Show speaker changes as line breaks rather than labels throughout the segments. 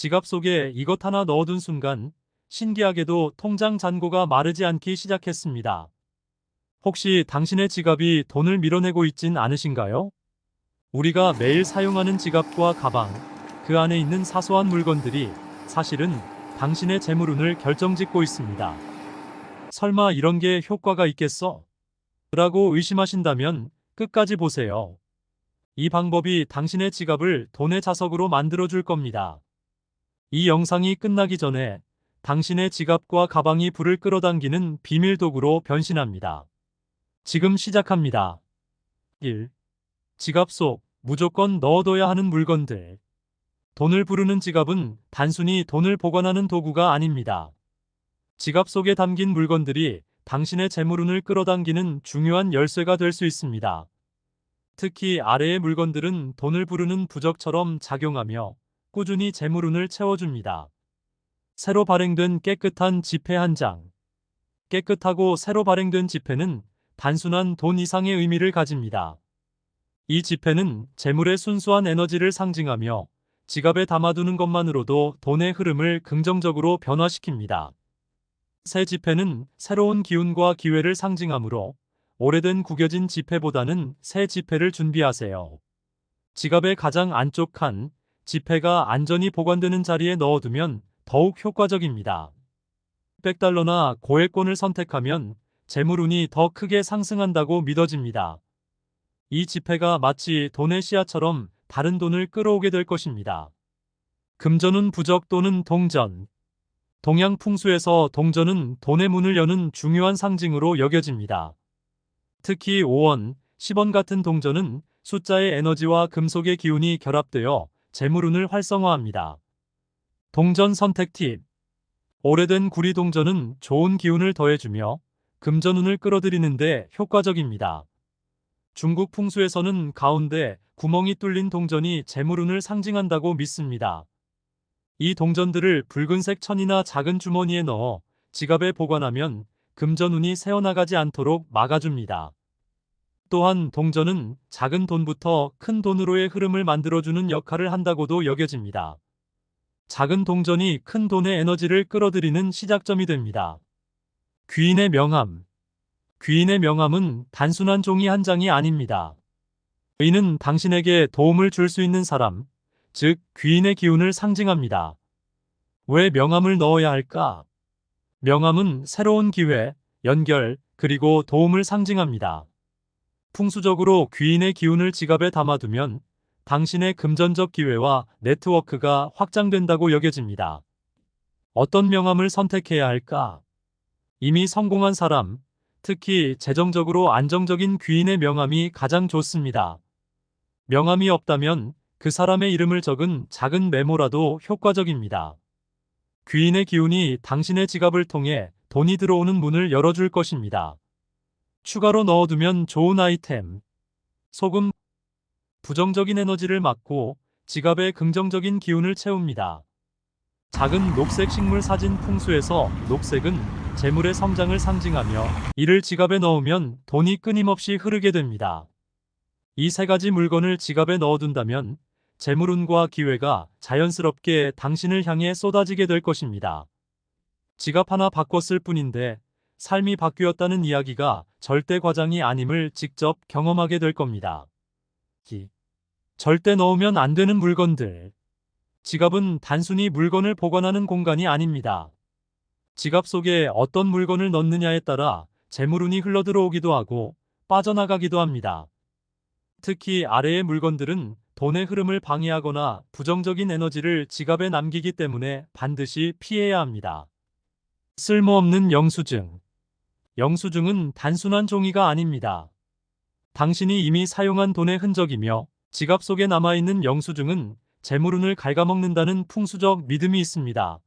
지갑 속에 이것 하나 넣어둔 순간 신기하게도 통장 잔고가 마르지 않기 시작했습니다. 혹시 당신의 지갑이 돈을 밀어내고 있진 않으신가요? 우리가 매일 사용하는 지갑과 가방, 그 안에 있는 사소한 물건들이 사실은 당신의 재물운을 결정짓고 있습니다. 설마 이런 게 효과가 있겠어? 라고 의심하신다면 끝까지 보세요. 이 방법이 당신의 지갑을 돈의 자석으로 만들어 줄 겁니다. 이 영상이 끝나기 전에 당신의 지갑과 가방이 불을 끌어당기는 비밀 도구로 변신합니다. 지금 시작합니다. 1. 지갑 속 무조건 넣어둬야 하는 물건들. 돈을 부르는 지갑은 단순히 돈을 보관하는 도구가 아닙니다. 지갑 속에 담긴 물건들이 당신의 재물운을 끌어당기는 중요한 열쇠가 될 수 있습니다. 특히 아래의 물건들은 돈을 부르는 부적처럼 작용하며 꾸준히 재물운을 채워줍니다. 새로 발행된 깨끗한 지폐 한 장. 깨끗하고 새로 발행된 지폐는 단순한 돈 이상의 의미를 가집니다. 이 지폐는 재물의 순수한 에너지를 상징하며 지갑에 담아두는 것만으로도 돈의 흐름을 긍정적으로 변화시킵니다. 새 지폐는 새로운 기운과 기회를 상징하므로 오래된 구겨진 지폐보다는 새 지폐를 준비하세요. 지갑의 가장 안쪽 칸, 지폐가 안전히 보관되는 자리에 넣어두면 더욱 효과적입니다. 100달러나 고액권을 선택하면 재물운이 더 크게 상승한다고 믿어집니다. 이 지폐가 마치 돈의 씨앗처럼 다른 돈을 끌어오게 될 것입니다. 금전운 부적 또는 동전. 동양 풍수에서 동전은 돈의 문을 여는 중요한 상징으로 여겨집니다. 특히 5원, 10원 같은 동전은 숫자의 에너지와 금속의 기운이 결합되어 재물운을 활성화합니다. 동전 선택 팁. 오래된 구리 동전은 좋은 기운을 더해주며 금전운을 끌어들이는데 효과적입니다. 중국 풍수에서는 가운데 구멍이 뚫린 동전이 재물운을 상징한다고 믿습니다. 이 동전들을 붉은색 천이나 작은 주머니에 넣어 지갑에 보관하면 금전운이 새어나가지 않도록 막아줍니다. 또한 동전은 작은 돈부터 큰 돈으로의 흐름을 만들어주는 역할을 한다고도 여겨집니다. 작은 동전이 큰 돈의 에너지를 끌어들이는 시작점이 됩니다. 귀인의 명함. 귀인의 명함은 단순한 종이 한 장이 아닙니다. 이는 당신에게 도움을 줄 수 있는 사람, 즉 귀인의 기운을 상징합니다. 왜 명함을 넣어야 할까? 명함은 새로운 기회, 연결, 그리고 도움을 상징합니다. 풍수적으로 귀인의 기운을 지갑에 담아두면 당신의 금전적 기회와 네트워크가 확장된다고 여겨집니다. 어떤 명함을 선택해야 할까? 이미 성공한 사람, 특히 재정적으로 안정적인 귀인의 명함이 가장 좋습니다. 명함이 없다면 그 사람의 이름을 적은 작은 메모라도 효과적입니다. 귀인의 기운이 당신의 지갑을 통해 돈이 들어오는 문을 열어줄 것입니다. 추가로 넣어두면 좋은 아이템. 소금. 부정적인 에너지를 막고 지갑에 긍정적인 기운을 채웁니다. 작은 녹색 식물 사진 풍수에서 녹색은 재물의 성장을 상징하며 이를 지갑에 넣으면 돈이 끊임없이 흐르게 됩니다. 이 세 가지 물건을 지갑에 넣어둔다면 재물운과 기회가 자연스럽게 당신을 향해 쏟아지게 될 것입니다. 지갑 하나 바꿨을 뿐인데 삶이 바뀌었다는 이야기가 절대 과장이 아님을 직접 경험하게 될 겁니다. 기. 절대 넣으면 안 되는 물건들. 지갑은 단순히 물건을 보관하는 공간이 아닙니다. 지갑 속에 어떤 물건을 넣느냐에 따라 재물운이 흘러들어오기도 하고 빠져나가기도 합니다. 특히 아래의 물건들은 돈의 흐름을 방해하거나 부정적인 에너지를 지갑에 남기기 때문에 반드시 피해야 합니다. 쓸모없는 영수증. 영수증은 단순한 종이가 아닙니다. 당신이 이미 사용한 돈의 흔적이며 지갑 속에 남아있는 영수증은 재물운을 갉아먹는다는 풍수적 믿음이 있습니다.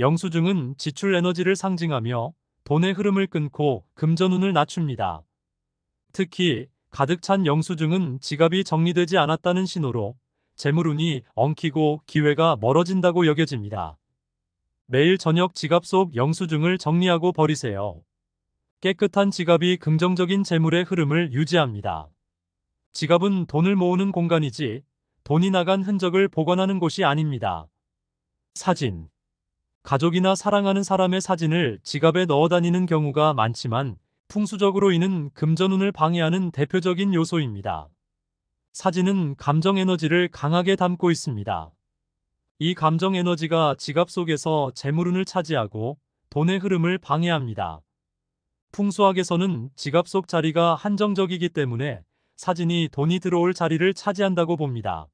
영수증은 지출 에너지를 상징하며 돈의 흐름을 끊고 금전운을 낮춥니다. 특히 가득 찬 영수증은 지갑이 정리되지 않았다는 신호로 재물운이 엉키고 기회가 멀어진다고 여겨집니다. 매일 저녁 지갑 속 영수증을 정리하고 버리세요. 깨끗한 지갑이 긍정적인 재물의 흐름을 유지합니다. 지갑은 돈을 모으는 공간이지 돈이 나간 흔적을 보관하는 곳이 아닙니다. 사진. 가족이나 사랑하는 사람의 사진을 지갑에 넣어 다니는 경우가 많지만 풍수적으로 인은 금전운을 방해하는 대표적인 요소입니다. 사진은 감정 에너지를 강하게 담고 있습니다. 이 감정 에너지가 지갑 속에서 재물운을 차지하고 돈의 흐름을 방해합니다. 풍수학에서는 지갑 속 자리가 한정적이기 때문에 사진이 돈이 들어올 자리를 차지한다고 봅니다.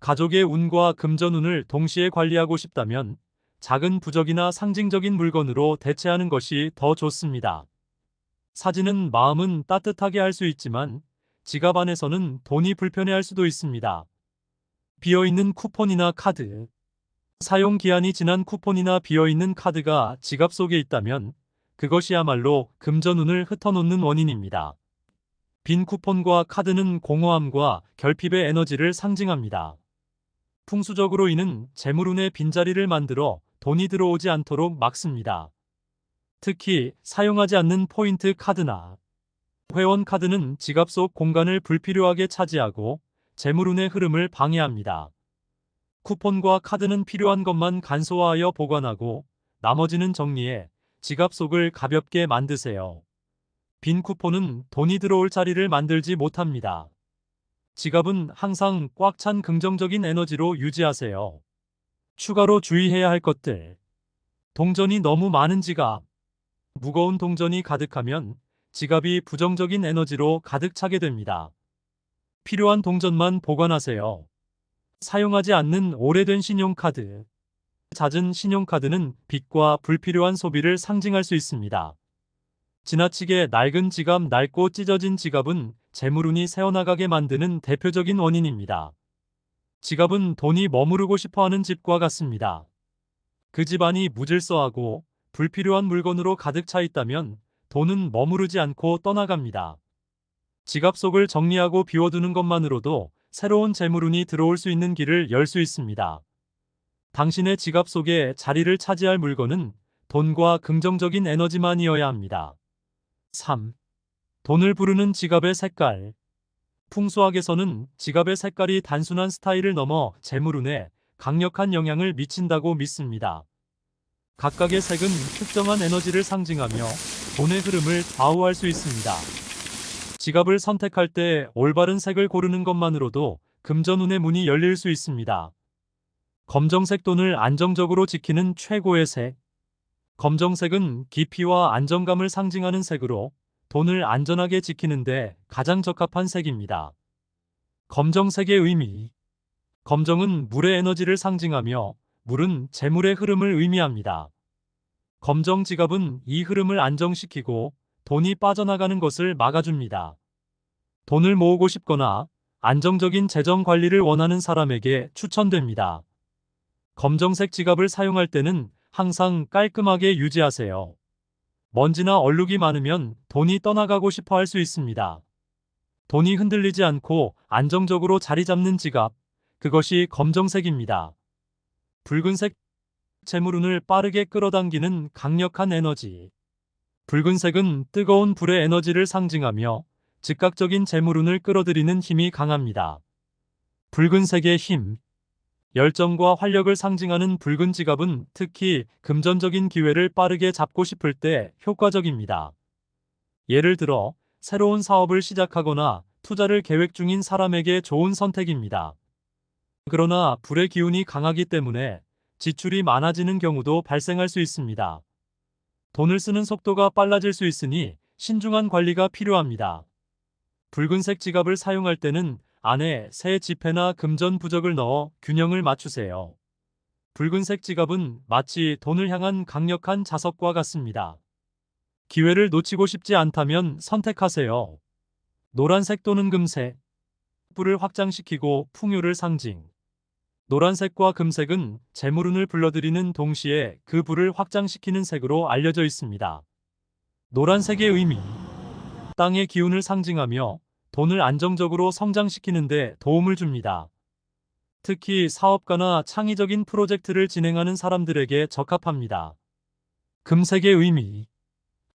가족의 운과 금전운을 동시에 관리하고 싶다면 작은 부적이나 상징적인 물건으로 대체하는 것이 더 좋습니다. 사진은 마음은 따뜻하게 할 수 있지만 지갑 안에서는 돈이 불편해할 수도 있습니다. 비어있는 쿠폰이나 카드. 사용 기한이 지난 쿠폰이나 비어있는 카드가 지갑 속에 있다면 그것이야말로 금전운을 흩어놓는 원인입니다. 빈 쿠폰과 카드는 공허함과 결핍의 에너지를 상징합니다. 풍수적으로 이는 재물운의 빈자리를 만들어 돈이 들어오지 않도록 막습니다. 특히 사용하지 않는 포인트 카드나 회원 카드는 지갑 속 공간을 불필요하게 차지하고 재물운의 흐름을 방해합니다. 쿠폰과 카드는 필요한 것만 간소화하여 보관하고 나머지는 정리해 지갑 속을 가볍게 만드세요. 빈 쿠폰은 돈이 들어올 자리를 만들지 못합니다. 지갑은 항상 꽉 찬 긍정적인 에너지로 유지하세요. 추가로 주의해야 할 것들. 동전이 너무 많은 지갑. 무거운 동전이 가득하면 지갑이 부정적인 에너지로 가득 차게 됩니다. 필요한 동전만 보관하세요. 사용하지 않는 오래된 신용카드. 잦은 신용카드는 빚과 불필요한 소비를 상징할 수 있습니다. 지나치게 낡은 지갑, 낡고 찢어진 지갑은 재물운이 새어나가게 만드는 대표적인 원인입니다. 지갑은 돈이 머무르고 싶어 하는 집과 같습니다. 그 집안이 무질서하고 불필요한 물건으로 가득 차 있다면 돈은 머무르지 않고 떠나갑니다. 지갑 속을 정리하고 비워두는 것만으로도 새로운 재물운이 들어올 수 있는 길을 열 수 있습니다. 당신의 지갑 속에 자리를 차지할 물건은 돈과 긍정적인 에너지만이어야 합니다. 3. 돈을 부르는 지갑의 색깔. 풍수학에서는 지갑의 색깔이 단순한 스타일을 넘어 재물운에 강력한 영향을 미친다고 믿습니다. 각각의 색은 특정한 에너지를 상징하며 돈의 흐름을 좌우할 수 있습니다. 지갑을 선택할 때 올바른 색을 고르는 것만으로도 금전운의 문이 열릴 수 있습니다. 검정색 돈을 안정적으로 지키는 최고의 색. 검정색은 깊이와 안정감을 상징하는 색으로 돈을 안전하게 지키는데 가장 적합한 색입니다. 검정색의 의미. 검정은 물의 에너지를 상징하며 물은 재물의 흐름을 의미합니다. 검정 지갑은 이 흐름을 안정시키고 돈이 빠져나가는 것을 막아줍니다. 돈을 모으고 싶거나 안정적인 재정 관리를 원하는 사람에게 추천됩니다. 검정색 지갑을 사용할 때는 항상 깔끔하게 유지하세요. 먼지나 얼룩이 많으면 돈이 떠나가고 싶어 할 수 있습니다. 돈이 흔들리지 않고 안정적으로 자리 잡는 지갑, 그것이 검정색입니다. 붉은색 재물운을 빠르게 끌어당기는 강력한 에너지. 붉은색은 뜨거운 불의 에너지를 상징하며 즉각적인 재물운을 끌어들이는 힘이 강합니다. 붉은색의 힘. 열정과 활력을 상징하는 붉은 지갑은 특히 금전적인 기회를 빠르게 잡고 싶을 때 효과적입니다. 예를 들어 새로운 사업을 시작하거나 투자를 계획 중인 사람에게 좋은 선택입니다. 그러나 불의 기운이 강하기 때문에 지출이 많아지는 경우도 발생할 수 있습니다. 돈을 쓰는 속도가 빨라질 수 있으니 신중한 관리가 필요합니다. 붉은색 지갑을 사용할 때는 안에 새 지폐나 금전 부적을 넣어 균형을 맞추세요. 붉은색 지갑은 마치 돈을 향한 강력한 자석과 같습니다. 기회를 놓치고 싶지 않다면 선택하세요. 노란색 또는 금색. 불을 확장시키고 풍요를 상징. 노란색과 금색은 재물운을 불러들이는 동시에 그 불을 확장시키는 색으로 알려져 있습니다. 노란색의 의미. 땅의 기운을 상징하며 돈을 안정적으로 성장시키는데 도움을 줍니다. 특히 사업가나 창의적인 프로젝트를 진행하는 사람들에게 적합합니다. 금색의 의미.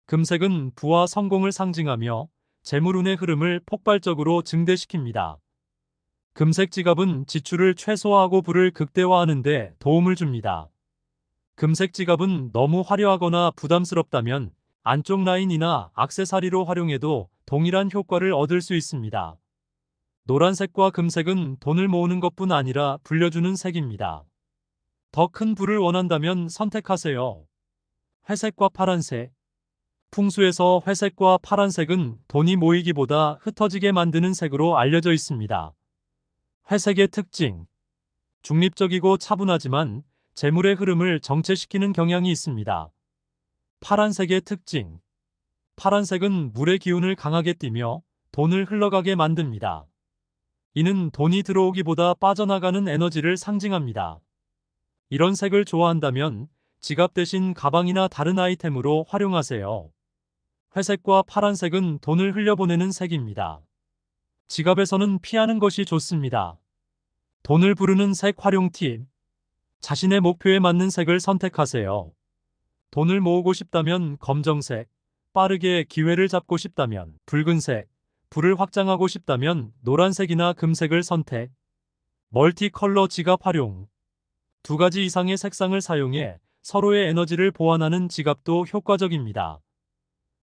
금색은 부와 성공을 상징하며 재물운의 흐름을 폭발적으로 증대시킵니다. 금색 지갑은 지출을 최소화하고 부를 극대화하는 데 도움을 줍니다. 금색 지갑은 너무 화려하거나 부담스럽다면 안쪽 라인이나 악세사리로 활용해도 동일한 효과를 얻을 수 있습니다. 노란색과 금색은 돈을 모으는 것뿐 아니라 불려주는 색입니다. 더 큰 불을 원한다면 선택하세요. 회색과 파란색. 풍수에서 회색과 파란색은 돈이 모이기보다 흩어지게 만드는 색으로 알려져 있습니다. 회색의 특징. 중립적이고 차분하지만 재물의 흐름을 정체시키는 경향이 있습니다. 파란색의 특징. 파란색은 물의 기운을 강하게 띠며 돈을 흘러가게 만듭니다. 이는 돈이 들어오기보다 빠져나가는 에너지를 상징합니다. 이런 색을 좋아한다면 지갑 대신 가방이나 다른 아이템으로 활용하세요. 회색과 파란색은 돈을 흘려보내는 색입니다. 지갑에서는 피하는 것이 좋습니다. 돈을 부르는 색 활용 팁. 자신의 목표에 맞는 색을 선택하세요. 돈을 모으고 싶다면 검정색, 빠르게 기회를 잡고 싶다면 붉은색, 불을 확장하고 싶다면 노란색이나 금색을 선택. 멀티컬러 지갑 활용. 두 가지 이상의 색상을 사용해 서로의 에너지를 보완하는 지갑도 효과적입니다.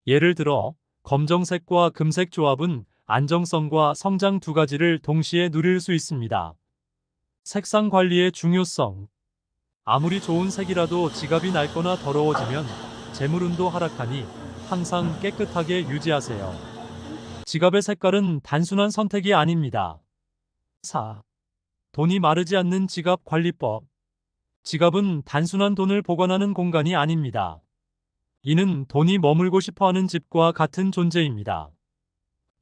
예를 들어, 검정색과 금색 조합은 안정성과 성장 두 가지를 동시에 누릴 수 있습니다. 색상 관리의 중요성. 아무리 좋은 색이라도 지갑이 낡거나 더러워지면 재물운도 하락하니 항상 깨끗하게 유지하세요. 지갑의 색깔은 단순한 선택이 아닙니다. 4. 돈이 마르지 않는 지갑 관리법. 지갑은 단순한 돈을 보관하는 공간이 아닙니다. 이는 돈이 머물고 싶어 하는 집과 같은 존재입니다.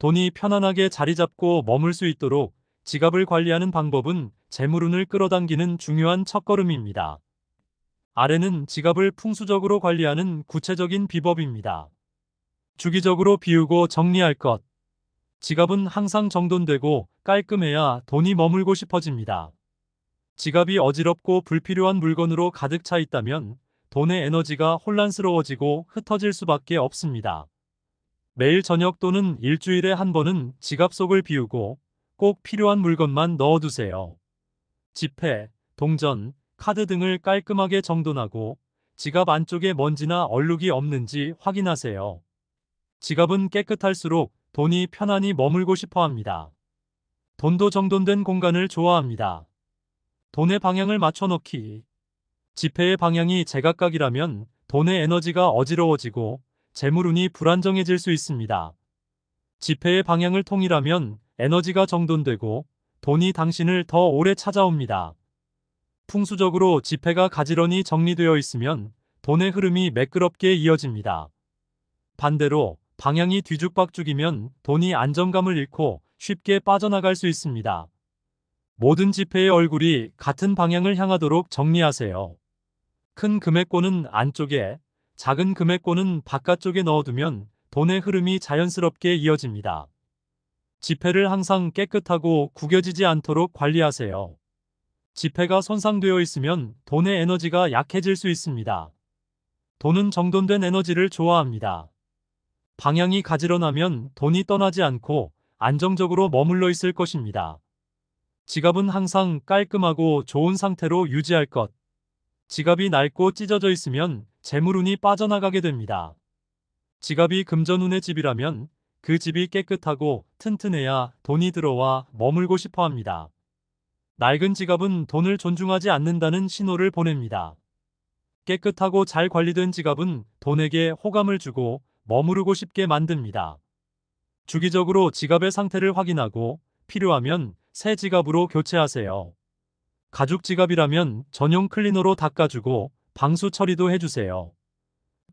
돈이 편안하게 자리 잡고 머물 수 있도록 지갑을 관리하는 방법은 재물운을 끌어당기는 중요한 첫걸음입니다. 아래는 지갑을 풍수적으로 관리하는 구체적인 비법입니다. 주기적으로 비우고 정리할 것. 지갑은 항상 정돈되고 깔끔해야 돈이 머물고 싶어집니다. 지갑이 어지럽고 불필요한 물건으로 가득 차 있다면 돈의 에너지가 혼란스러워지고 흩어질 수밖에 없습니다. 매일 저녁 또는 일주일에 한 번은 지갑 속을 비우고 꼭 필요한 물건만 넣어두세요. 지폐, 동전, 카드 등을 깔끔하게 정돈하고 지갑 안쪽에 먼지나 얼룩이 없는지 확인하세요. 지갑은 깨끗할수록 돈이 편안히 머물고 싶어 합니다. 돈도 정돈된 공간을 좋아합니다. 돈의 방향을 맞춰놓기. 지폐의 방향이 제각각이라면 돈의 에너지가 어지러워지고 재물운이 불안정해질 수 있습니다. 지폐의 방향을 통일하면 에너지가 정돈되고 돈이 당신을 더 오래 찾아옵니다. 풍수적으로 지폐가 가지런히 정리되어 있으면 돈의 흐름이 매끄럽게 이어집니다. 반대로 방향이 뒤죽박죽이면 돈이 안정감을 잃고 쉽게 빠져나갈 수 있습니다. 모든 지폐의 얼굴이 같은 방향을 향하도록 정리하세요. 큰 금액권은 안쪽에, 작은 금액권은 바깥쪽에 넣어두면 돈의 흐름이 자연스럽게 이어집니다. 지폐를 항상 깨끗하고 구겨지지 않도록 관리하세요. 지폐가 손상되어 있으면 돈의 에너지가 약해질 수 있습니다. 돈은 정돈된 에너지를 좋아합니다. 방향이 가지런하면 돈이 떠나지 않고 안정적으로 머물러 있을 것입니다. 지갑은 항상 깔끔하고 좋은 상태로 유지할 것. 지갑이 낡고 찢어져 있으면 재물운이 빠져나가게 됩니다. 지갑이 금전운의 집이라면 그 집이 깨끗하고 튼튼해야 돈이 들어와 머물고 싶어 합니다. 낡은 지갑은 돈을 존중하지 않는다는 신호를 보냅니다. 깨끗하고 잘 관리된 지갑은 돈에게 호감을 주고 머무르고 싶게 만듭니다. 주기적으로 지갑의 상태를 확인하고 필요하면 새 지갑으로 교체하세요. 가죽 지갑이라면 전용 클리너로 닦아주고 방수 처리도 해주세요.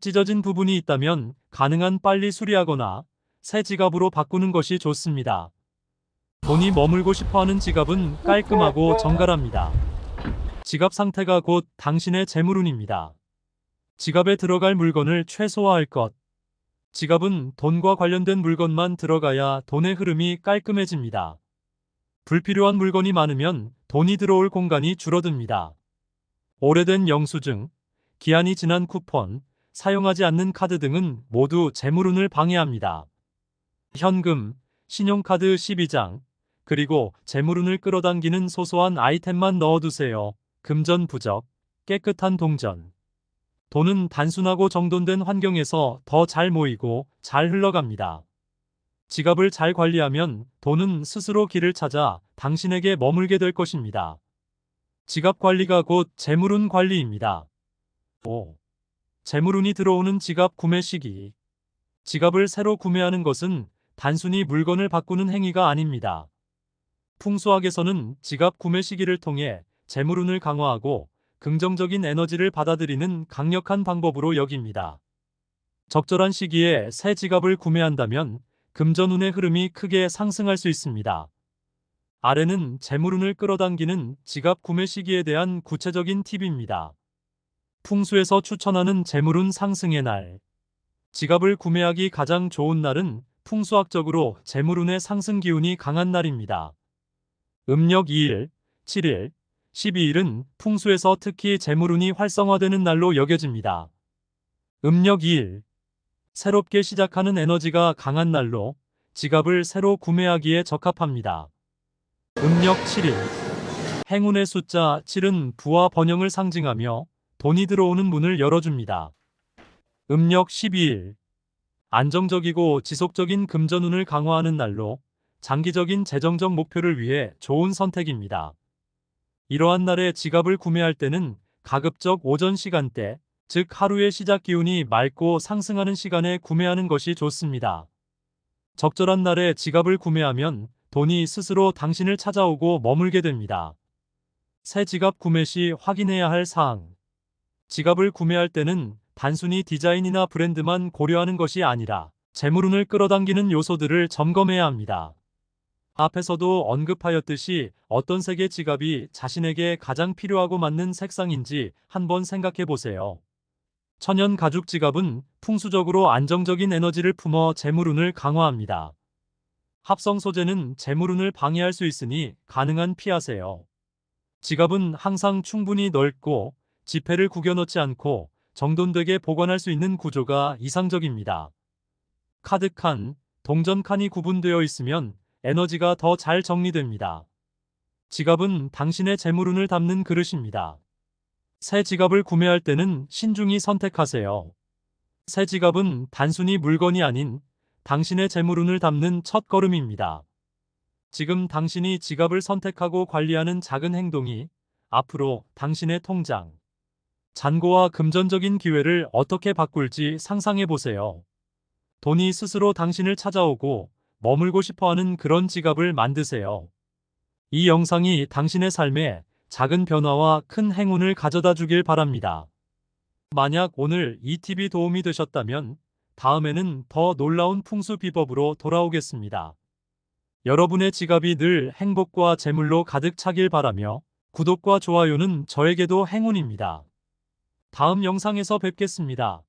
찢어진 부분이 있다면 가능한 빨리 수리하거나 새 지갑으로 바꾸는 것이 좋습니다. 돈이 머물고 싶어하는 지갑은 깔끔하고 정갈합니다. 지갑 상태가 곧 당신의 재물운입니다. 지갑에 들어갈 물건을 최소화할 것. 지갑은 돈과 관련된 물건만 들어가야 돈의 흐름이 깔끔해집니다. 불필요한 물건이 많으면 돈이 들어올 공간이 줄어듭니다. 오래된 영수증, 기한이 지난 쿠폰, 사용하지 않는 카드 등은 모두 재물운을 방해합니다. 현금, 신용카드 12장, 그리고 재물운을 끌어당기는 소소한 아이템만 넣어두세요. 금전 부적, 깨끗한 동전. 돈은 단순하고 정돈된 환경에서 더 잘 모이고 잘 흘러갑니다. 지갑을 잘 관리하면 돈은 스스로 길을 찾아 당신에게 머물게 될 것입니다. 지갑 관리가 곧 재물운 관리입니다. 5. 재물운이 들어오는 지갑 구매 시기. 지갑을 새로 구매하는 것은 단순히 물건을 바꾸는 행위가 아닙니다. 풍수학에서는 지갑 구매 시기를 통해 재물운을 강화하고 긍정적인 에너지를 받아들이는 강력한 방법으로 여깁니다. 적절한 시기에 새 지갑을 구매한다면 금전운의 흐름이 크게 상승할 수 있습니다. 아래는 재물운을 끌어당기는 지갑 구매 시기에 대한 구체적인 팁입니다. 풍수에서 추천하는 재물운 상승의 날. 지갑을 구매하기 가장 좋은 날은 풍수학적으로 재물운의 상승 기운이 강한 날입니다. 음력 2일, 7일, 12일은 풍수에서 특히 재물운이 활성화되는 날로 여겨집니다. 음력 2일, 새롭게 시작하는 에너지가 강한 날로 지갑을 새로 구매하기에 적합합니다. 음력 7일, 행운의 숫자 7은 부와 번영을 상징하며 돈이 들어오는 문을 열어줍니다. 음력 12일, 안정적이고 지속적인 금전운을 강화하는 날로 장기적인 재정적 목표를 위해 좋은 선택입니다. 이러한 날에 지갑을 구매할 때는 가급적 오전 시간대, 즉 하루의 시작 기운이 맑고 상승하는 시간에 구매하는 것이 좋습니다. 적절한 날에 지갑을 구매하면 돈이 스스로 당신을 찾아오고 머물게 됩니다. 새 지갑 구매 시 확인해야 할 사항. 지갑을 구매할 때는 단순히 디자인이나 브랜드만 고려하는 것이 아니라 재물운을 끌어당기는 요소들을 점검해야 합니다. 앞에서도 언급하였듯이 어떤 색의 지갑이 자신에게 가장 필요하고 맞는 색상인지 한번 생각해 보세요. 천연 가죽 지갑은 풍수적으로 안정적인 에너지를 품어 재물운을 강화합니다. 합성 소재는 재물운을 방해할 수 있으니 가능한 피하세요. 지갑은 항상 충분히 넓고 지폐를 구겨 넣지 않고 정돈되게 보관할 수 있는 구조가 이상적입니다. 카드 칸, 동전 칸이 구분되어 있으면 에너지가 더 잘 정리됩니다. 지갑은 당신의 재물운을 담는 그릇입니다. 새 지갑을 구매할 때는 신중히 선택하세요. 새 지갑은 단순히 물건이 아닌 당신의 재물운을 담는 첫 걸음입니다. 지금 당신이 지갑을 선택하고 관리하는 작은 행동이 앞으로 당신의 통장, 잔고와 금전적인 기회를 어떻게 바꿀지 상상해 보세요. 돈이 스스로 당신을 찾아오고 머물고 싶어 하는 그런 지갑을 만드세요. 이 영상이 당신의 삶에 작은 변화와 큰 행운을 가져다 주길 바랍니다. 만약 오늘 이 팁이 도움이 되셨다면 다음에는 더 놀라운 풍수 비법으로 돌아오겠습니다. 여러분의 지갑이 늘 행복과 재물로 가득 차길 바라며 구독과 좋아요는 저에게도 행운입니다. 다음 영상에서 뵙겠습니다.